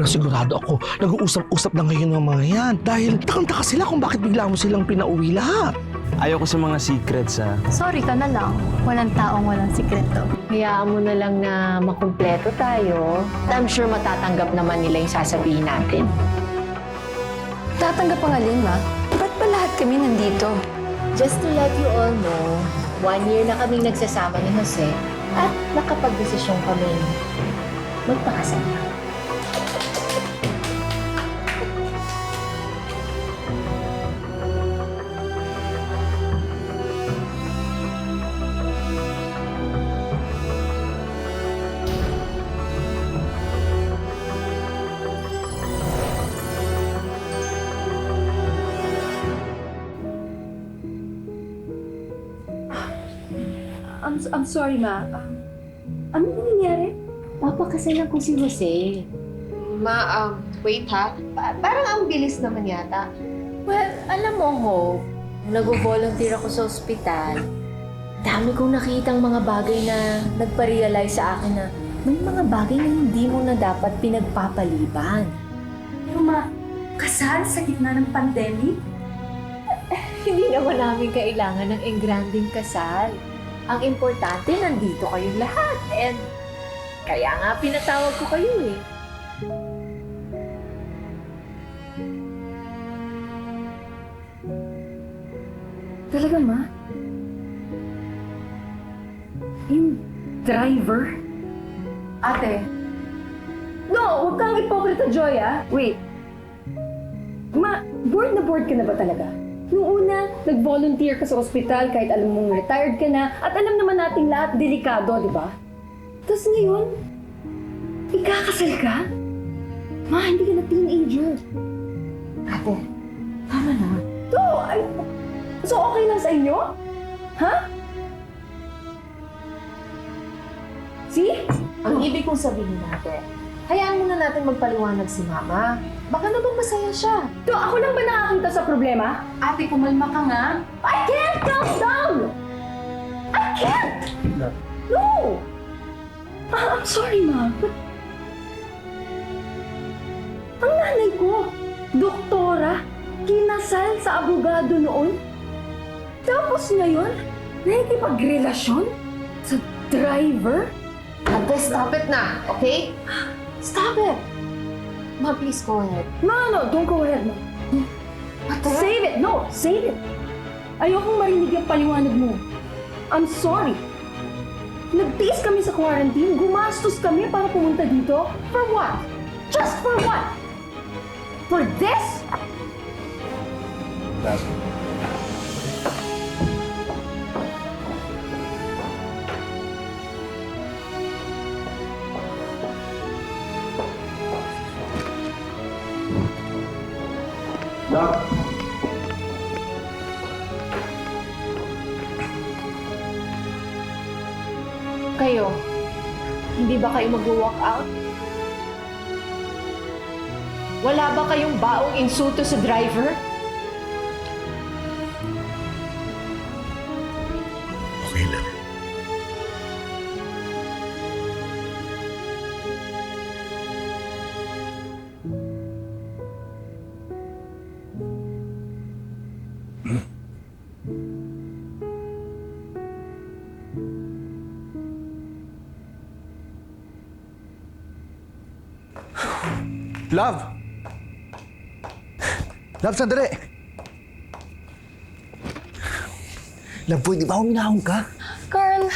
Pero sigurado ako, nag-uusap-usap na ngayon ng mga yan. Dahil takang-taka sila kung bakit bigla mo silang pinauwi lahat. Ayoko sa mga secrets ha. Sorry ka na lang. Walang taong walang sikreto. Hayaan mo na lang na makumpleto tayo. I'm sure matatanggap naman nila yung sasabihin natin. Tatanggap ang alin, ma? Ba't ba lahat kami nandito? Just to let you all know, one year na kaming nagsasama ni Jose at nakapag-desisyon kami magpakasal na. I'm, I'm sorry, ma. Um, ano nangyayari? Papakasalan ko si Jose. Ma, um, wait ha. Pa- parang ang bilis naman yata. Well, alam mo, Hope, nag-volunteer ako sa ospital. Dami kong nakitang mga bagay na nagpa-realize sa akin na may mga bagay na hindi mo na dapat pinagpapaliban. Pero ma, kasal sa gitna ng pandemic? Hindi naman namin kailangan ng engranding kasal. Ang importante, nandito kayong lahat. And kaya nga pinatawag ko kayo eh. Talaga, ma? Yung driver? Ate. No, huwag kang ipokrita, Joy, ah. Wait. Ma, bored na bored ka na ba talaga? Nung una, nag-volunteer ka sa ospital kahit alam mong retired ka na at alam naman nating lahat delikado, di ba? Tapos ngayon, ikakasal ka? Ma, hindi ka na teenager. Ate, tama na. To, ay, so okay lang sa inyo? Ha? See? Ang ibig kong sabihin natin, hayaan muna natin magpaliwanag si Mama. Baka naman masaya siya. To, ako lang ba nakakita sa problema? Ate, kumalma ka nga. I can't calm down! I can't! No! Ah, I'm sorry, ma. But... Ang nanay ko, doktora, kinasal sa abogado noon. Tapos ngayon, nakikipagrelasyon sa driver? Ate, stop it na, okay? Stop it! Ma, please go ahead. No, no, no, don't go ahead, ma. Ate? Save it! No, save it! Ayokong marinig yung paliwanag mo. I'm sorry. Nagtiis kami sa quarantine, gumastos kami para pumunta dito. For what? Just for what? For this? Love, ba kayo mag-walk out? Wala ba kayong baong insulto sa driver? Okay lang. Love! Love, sandali! Love, pwede ba huminahon ka? Carl,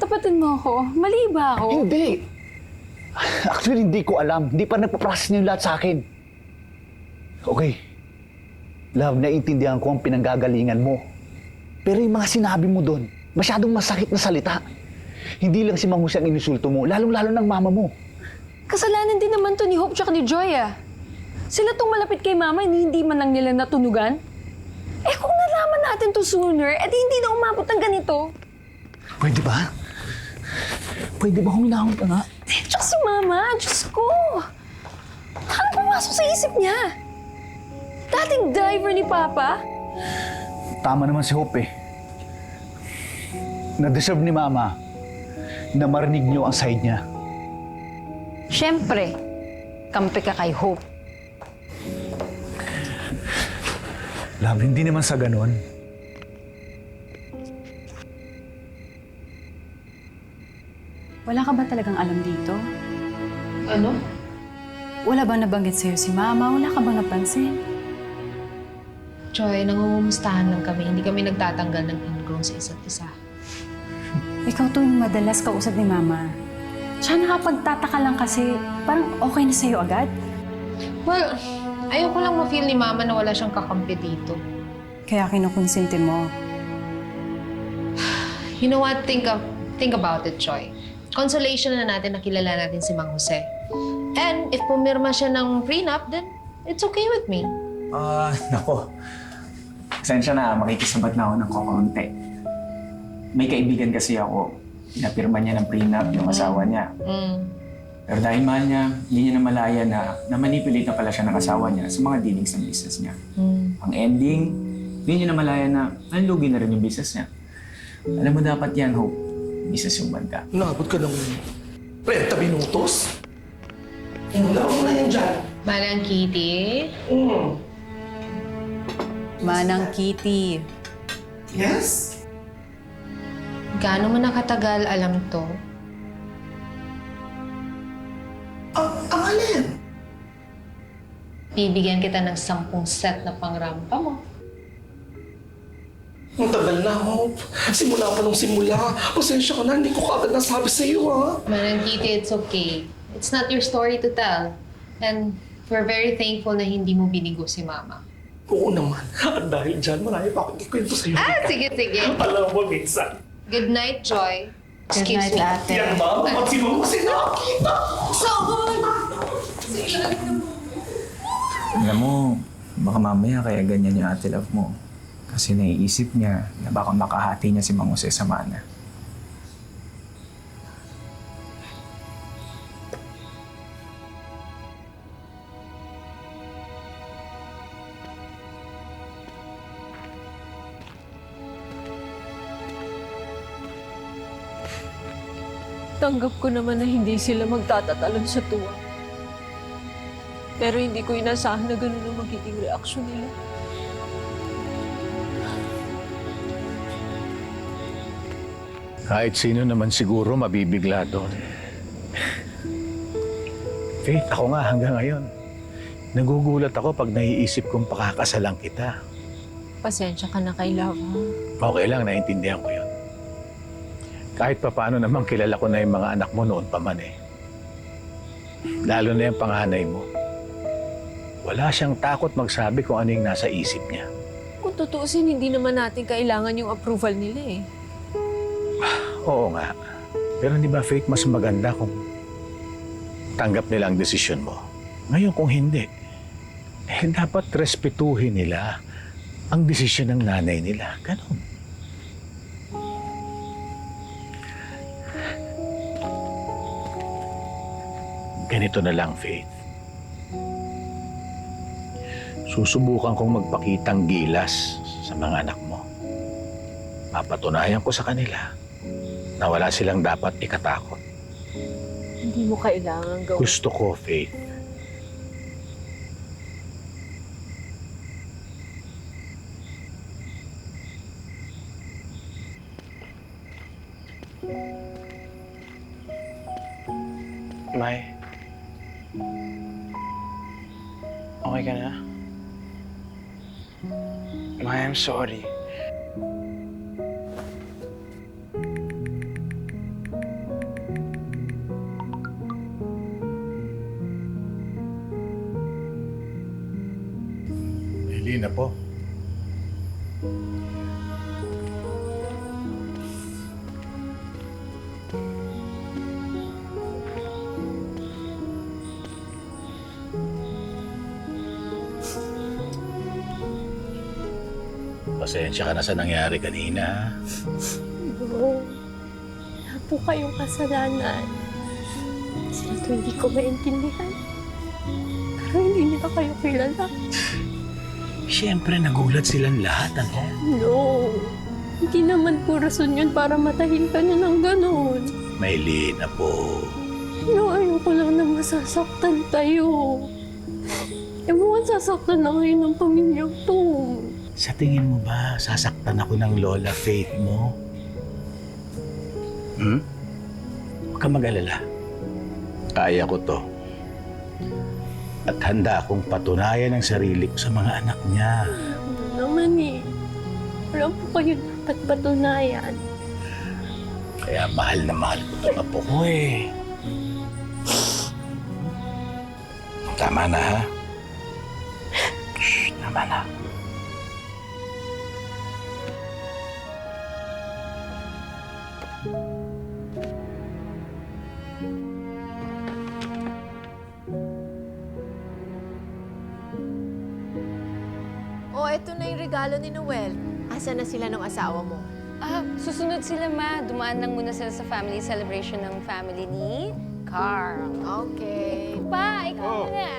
tapatin mo ako. Mali ba ako? Hindi! Actually, hindi ko alam. Hindi pa nagpaprocess niyo lahat sa akin. Okay. Love, naiintindihan ko ang pinanggagalingan mo. Pero yung mga sinabi mo doon, masyadong masakit na salita. Hindi lang si Mang Jose ang inusulto mo, lalong-lalo ng mama mo. Kasalanan din naman to ni Hope tsaka ni Joy ah. Sila tong malapit kay mama, hindi, hindi man lang nila natunugan. Eh kung nalaman natin to sooner, edi hindi na umabot ng ganito. Pwede ba? Pwede ba huminahon ka nga? Eh, tsaka si mama, Diyos ko. Ano pumasok sa isip niya? Dating driver ni Papa? Tama naman si Hope eh. Na-deserve ni Mama na marinig niyo ang side niya. Siyempre, kampi ka kay Hope. Love, hindi naman sa ganon. Wala ka ba talagang alam dito? Ano? Wala ba nabanggit sa'yo si Mama? Wala ka bang napansin? Joy, nangungumustahan lang kami. Hindi kami nagtatanggal ng ingrown sa isa't isa. Ikaw to yung madalas kausap ni Mama. Siya nakapagtataka lang kasi parang okay na sa'yo agad. Well, ayoko lang ma-feel ni Mama na wala siyang kakampi dito. Kaya kinukonsente mo. You know what? Think, of, think about it, Joy. Consolation na natin na kilala natin si Mang Jose. And if pumirma siya ng prenup, then it's okay with me. Ah, nako. Pasensya na, makikisabat na ako ng kukonti. May kaibigan kasi ako, pinapirma niya ng prenup yung asawa niya. Mm. Pero dahil mahal niya, hindi niya namalaya na na-manipulate na pala siya ng asawa niya sa mga dealings ng business niya. Mm. Ang ending, hindi niya namalaya na nanlugi na rin yung business niya. Alam mo dapat yan, Hope. Business yung banda. Nabot ka ng 30 minutos? Wala ko na yan dyan. Manang Kitty, Mm. Manang Kitty. Yes? Gaano mo nakatagal alam to? Ang, ang alin? Bibigyan kita ng sampung set na pangrampa mo. Ang tagal na, Hope. Simula pa nung simula. Pasensya ka na, hindi ko kagad nasabi sa iyo, ha? Manang Kitty, it's okay. It's not your story to tell. And we're very thankful na hindi mo binigo si Mama. Oo naman. At dahil dyan, marami pa akong ikwento sa iyo. Ah, sige, sige. Alam mo, minsan. Good night, Joy. Good Excuse night, me. ate. Yan ba? Pag si Mama kasi nakakita. Alam mo, baka mamaya kaya ganyan yung ate love mo. Kasi naiisip niya na baka makahati niya si Mang Jose sa mana. Tanggap ko naman na hindi sila magtatatalon sa tuwa. Pero hindi ko inasahan na ganun ang magiging reaksyon nila. Kahit sino naman siguro mabibigla doon. Faith, ako nga hanggang ngayon. Nagugulat ako pag naiisip kong pakakasalang kita. Pasensya ka na kay Love, ha? Okay lang, naiintindihan ko yun. Kahit papaano naman kilala ko na yung mga anak mo noon pa man eh. Lalo na yung panganay mo. Wala siyang takot magsabi kung ano yung nasa isip niya. Kung tutuusin, hindi naman natin kailangan yung approval nila eh. Oo nga. Pero di ba, Faith, mas maganda kung tanggap nila ang desisyon mo. Ngayon kung hindi, eh dapat respetuhin nila ang desisyon ng nanay nila. Ganon. Ganito na lang, Faith. Susubukan kong magpakitang gilas sa mga anak mo. Papatunayan ko sa kanila na wala silang dapat ikatakot. Hindi mo kailangan gawin. Gusto ko, Faith. May. Okay ka na? May, I'm sorry. Pasensya ka na sa nangyari kanina. Oo. Wala po kayong kasalanan. Sila to hindi ko maintindihan. Pero hindi nila kayo kilala. Siyempre, nagulat silang lahat, ano? No. Hindi naman po rason yun para matahin ka na ng ganon. May Lina po. No, ayoko lang na masasaktan tayo. Eh, mukhang sasaktan na kayo ng pamilyang to. Sa tingin mo ba, sasaktan ako ng Lola Faith mo? Hmm? Huwag kang mag-alala. Kaya ko to. At handa akong patunayan ang sarili ko sa mga anak niya. Ano naman eh. Wala po kayo dapat patunayan. Kaya mahal na mahal ko itong apo ko eh. Tama na ha? Shh, tama na. Regalo ni Noel. Asa na sila ng asawa mo? Ah, susunod sila, ma. Dumaan lang muna sila sa family celebration ng family ni Carl. Okay. Pa, ikaw muna.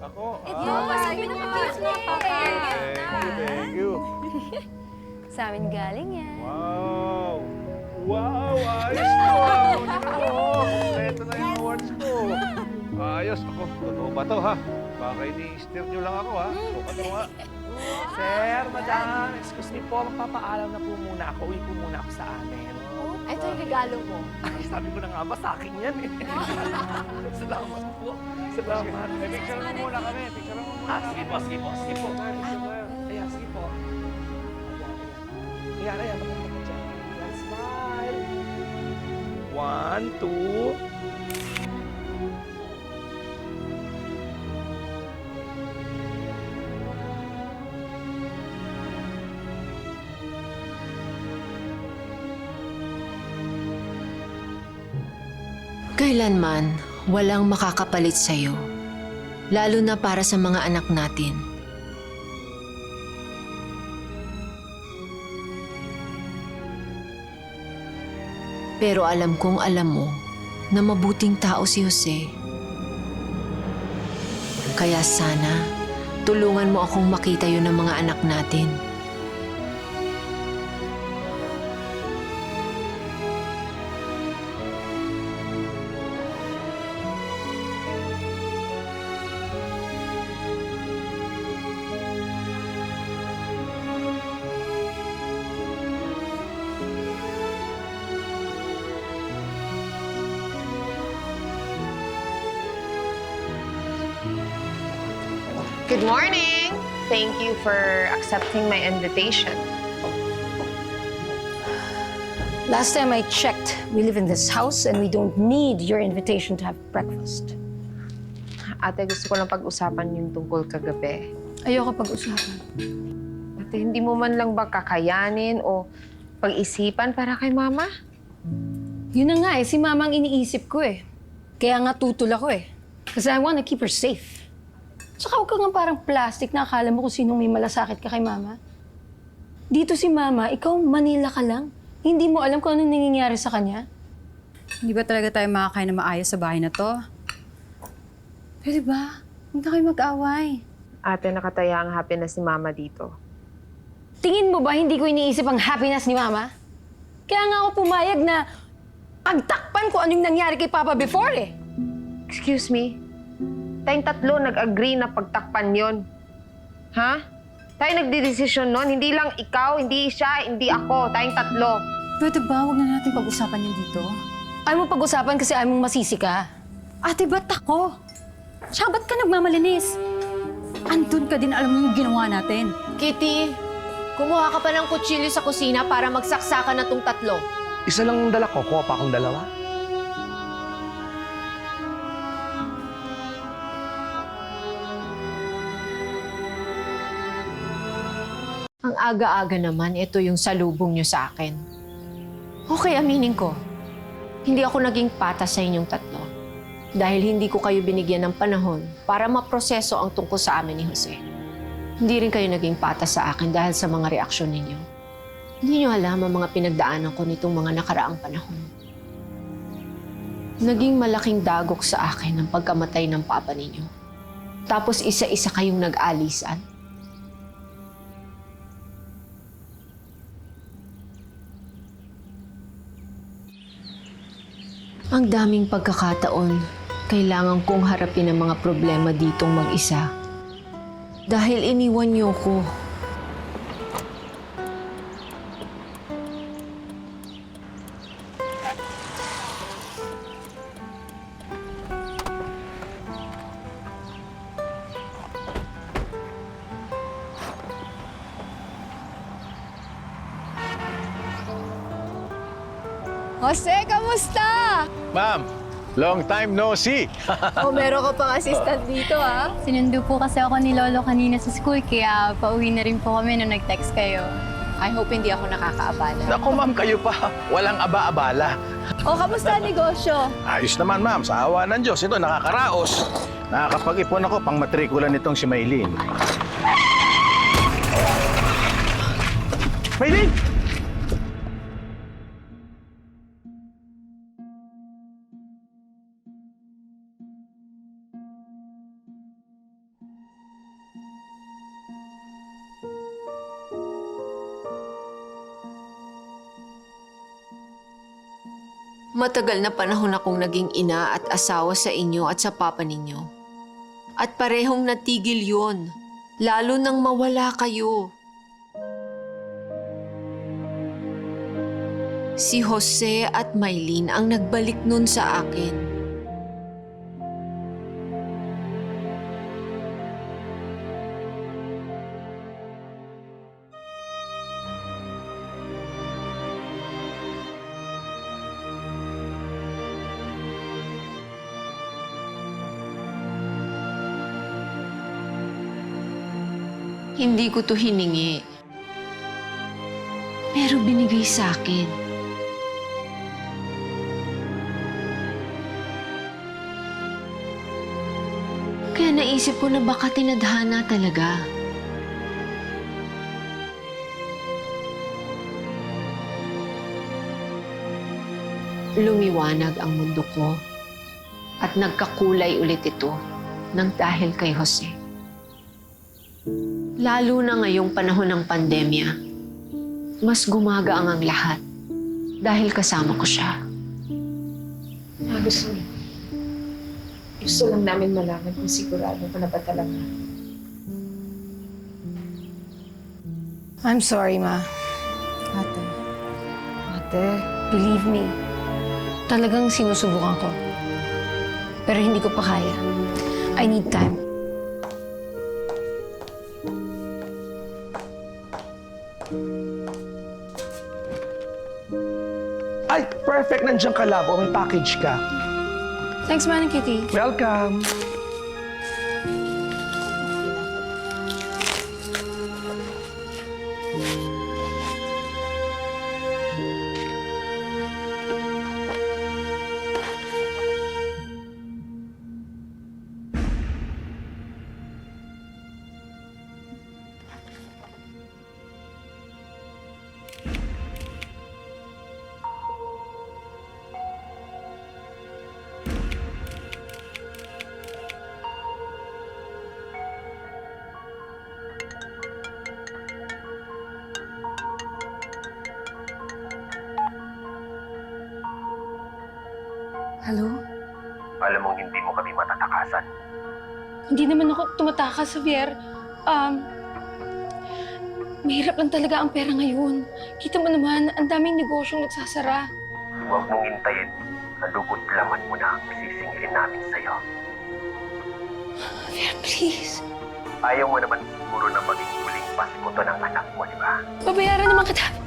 Ako? Ito, sabi ng mga kids mo, Thank you. Sa amin galing yan. Wow! Wow! Ayos mo! Ito na yung awards ko. Ayos ako. Totoo ba to ha? Baka ini-steer nyo lang ako ha? Mo ha? Sir, madam, excuse me po, magpapaalam na po muna ako. Uwi po muna ako sa amin. Ito yung regalo mo. Ay, sabi ko na nga ba, sa akin yan eh. Salamat po. Salamat. Eh, picture mo muna kami. Picture mo muna. Ah, sige po, sige po, sige po. Ayan, sige po. Ayan, ayan, dyan. Ayan, smile. One, two. Kailanman, walang makakapalit sa'yo. Lalo na para sa mga anak natin. Pero alam kong alam mo na mabuting tao si Jose. Kaya sana, tulungan mo akong makita yun ng mga anak natin. Good morning! Thank you for accepting my invitation. Last time I checked, we live in this house and we don't need your invitation to have breakfast. Ate, gusto ko lang pag-usapan yung tungkol kagabi. Ayoko pag-usapan. Ate, hindi mo man lang ba kakayanin o pag-isipan para kay mama? Yun na nga eh, si mama ang iniisip ko eh. Kaya nga tutol ako eh. Kasi I wanna keep her safe. Tsaka huwag ka nga parang plastic na akala mo kung sinong may malasakit ka kay mama. Dito si mama, ikaw Manila ka lang. Hindi mo alam kung anong nangyayari sa kanya. Hindi ba talaga tayo makakain na maayos sa bahay na to? Pwede ba? Huwag na kayo mag-away. Ate, nakataya ang happiness ni mama dito. Tingin mo ba hindi ko iniisip ang happiness ni mama? Kaya nga ako pumayag na pagtakpan ko anong nangyari kay Papa before eh. Excuse me? Tayong tatlo nag-agree na pagtakpan yon. Ha? Tayo nagdidesisyon nun. Hindi lang ikaw, hindi siya, hindi ako. Tayong tatlo. Pwede ba? Huwag na natin pag-usapan yan dito. Ayaw mo pag-usapan kasi ayaw mong masisi ka. Ate, ba't ako? Tsaka ba't ka nagmamalinis? Andun ka din, alam mo yung ginawa natin. Kitty, kumuha ka pa ng kutsilyo sa kusina para magsaksakan na tong tatlo. Isa lang dala ko, kuha pa akong dalawa. Aga-aga naman, ito yung salubong nyo sa akin. Okay, aminin ko. Hindi ako naging patas sa inyong tatlo. Dahil hindi ko kayo binigyan ng panahon para maproseso ang tungkol sa amin ni Jose. Hindi rin kayo naging patas sa akin dahil sa mga reaksyon ninyo. Hindi nyo alam ang mga pinagdaanan ko nitong mga nakaraang panahon. Naging malaking dagok sa akin ang pagkamatay ng papa ninyo. Tapos isa-isa kayong nag-alisan. Ang daming pagkakataon, kailangan kong harapin ang mga problema ditong mag-isa. Dahil iniwan niyo ko. Long time no see. o, meron ka pang assistant dito, ha? Sinundo po kasi ako ni Lolo kanina sa school, kaya pauwi na rin po kami nung nag-text kayo. I hope hindi ako nakakaabala. Naku ma'am, kayo pa. Walang aba-abala. O, kamusta ang negosyo? Ayos naman ma'am, sa awa ng Diyos. Ito, nakakaraos. Nakakapag-ipon ako pang matrikula nitong si Maylin. Maylin! Matagal na panahon akong naging ina at asawa sa inyo at sa papa ninyo. At parehong natigil yon, lalo nang mawala kayo. Si Jose at Maylin ang nagbalik nun sa akin. Hindi ko to hiningi. Pero binigay sa akin. Kaya naisip ko na baka tinadhana talaga. Lumiwanag ang mundo ko at nagkakulay ulit ito ng dahil kay Jose. Lalo na ngayong panahon ng pandemya, mas gumagaang ang lahat dahil kasama ko siya. Gusto Gusto lang namin malaman kung sigurado ka na ba talaga. I'm sorry, Ma. Ate. Ate, believe me. Talagang sinusubukan ko. Pero hindi ko pa kaya. I need time. Perfect. Nandiyan ka, labo. May package ka. Thanks, Manang Kitty. Welcome. Alam mong hindi mo kami matatakasan. Hindi naman ako tumatakas, Javier. Um, mahirap lang talaga ang pera ngayon. Kita mo naman, ang daming negosyong nagsasara. Huwag mong hintayin. Nadugot laman mo na ang sisingilin namin sa'yo. Javier, please. Ayaw mo naman siguro na maging huling Pasko to ng anak mo, di ba? Babayaran naman kita.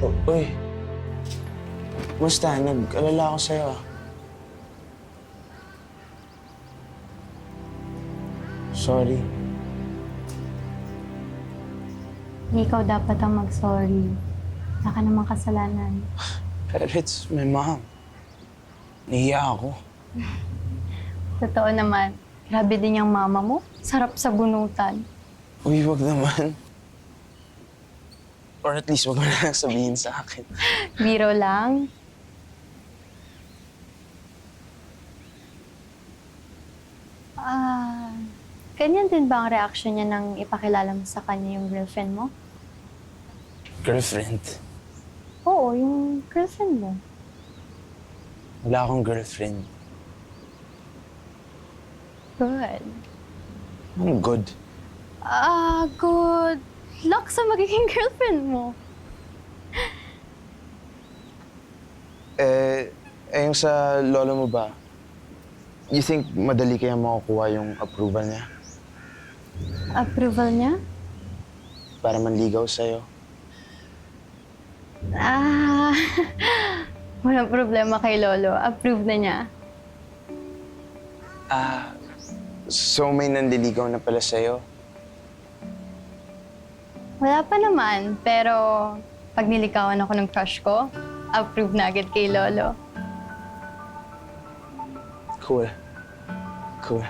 Oh, uy. Musta? Nag-alala ako sa'yo ah. Sorry. Hindi ikaw dapat ang mag-sorry. Wala ka namang kasalanan. Pero it's my mom. Nahiya ako. Totoo naman. Grabe din yung mama mo. Sarap sa bunutan. Uy, wag naman. Or at least wag mo na lang sabihin sa akin. Biro lang. Ah, ganyan din ba ang reaction niya nang ipakilala mo sa kanya yung girlfriend mo? Girlfriend? Oo, yung girlfriend mo. Wala akong girlfriend. Good. I'm good. Ah, good luck sa magiging girlfriend mo. Eh, eh yung sa lolo mo ba? You think madali kaya makukuha yung approval niya Approval niya? para manligaw sa'yo? Ah, walang problema kay Lolo. Approve na niya. Ah, so may nandiligaw na pala sa'yo? Wala pa naman, pero pag nilikawan ako ng crush ko, approve na agad kay Lolo. Cool. Cool.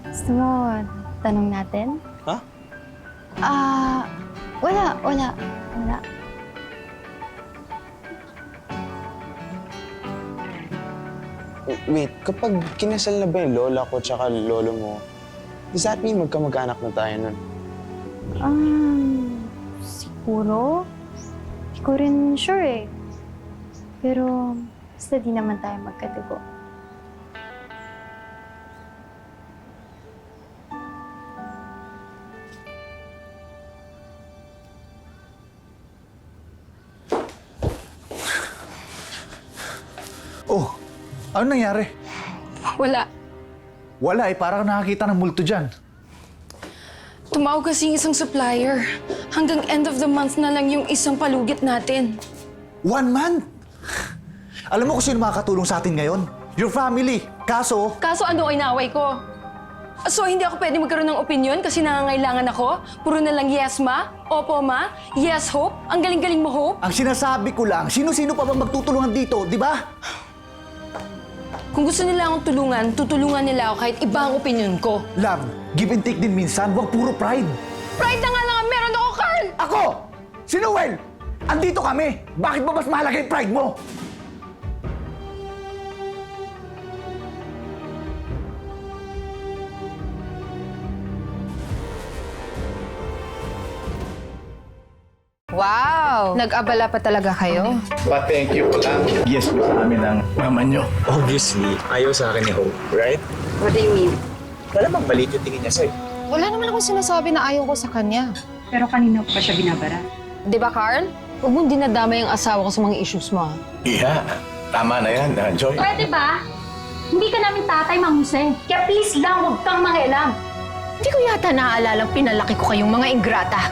Gusto mo, tanong natin? Ha? Ah, wala, wala, wala. Wait, kapag kinasal na ba yung lola ko tsaka lolo mo, does that mean magkamag-anak na tayo nun? Um, siguro? Hindi ko rin sure eh. Pero, basta di naman tayo magkadugo. Oh, ano nangyari? Wala. Wala eh, parang nakakita ng multo dyan. Tumawag kasi yung isang supplier. Hanggang end of the month na lang yung isang palugit natin. One month? Alam mo kung sino makakatulong sa atin ngayon? Your family. Kaso, Kaso ano ay naway ko? So hindi ako pwede magkaroon ng opinion kasi nangangailangan ako? Puro na lang yes ma, opo ma, yes hope, ang galing-galing mo hope? ang sinasabi ko lang, sino-sino pa ba magtutulungan dito, di ba? Kung gusto nila akong tulungan, tutulungan nila ako kahit iba ang opinion ko. Love, give and take din minsan, huwag puro pride. Pride na nga lang ang meron ako, Carl! Ako! Si Noel! Andito kami! Bakit ba mas mahalaga yung pride mo? Wow! Nag-abala pa talaga kayo? Pa-thank you po lang. Yes po sa amin ng mama nyo. Obviously, ayaw sa akin ni Hope, right? What do you mean? Wala bang maliit yung tingin niya sa'yo? Wala naman akong sinasabi na ayaw ko sa kanya. Pero kanina pa siya binabara. Di ba, Carl? Huwag mong dinadama yung asawa ko sa mga issues mo, ha? Yeah, tama na yan, ah, Joy. Pwede ba? Hindi ka namin tatay, Mang Jose. Kaya please lang, huwag kang mangialam. Hindi ko yata naaalala pinalaki ko kayong mga ingrata.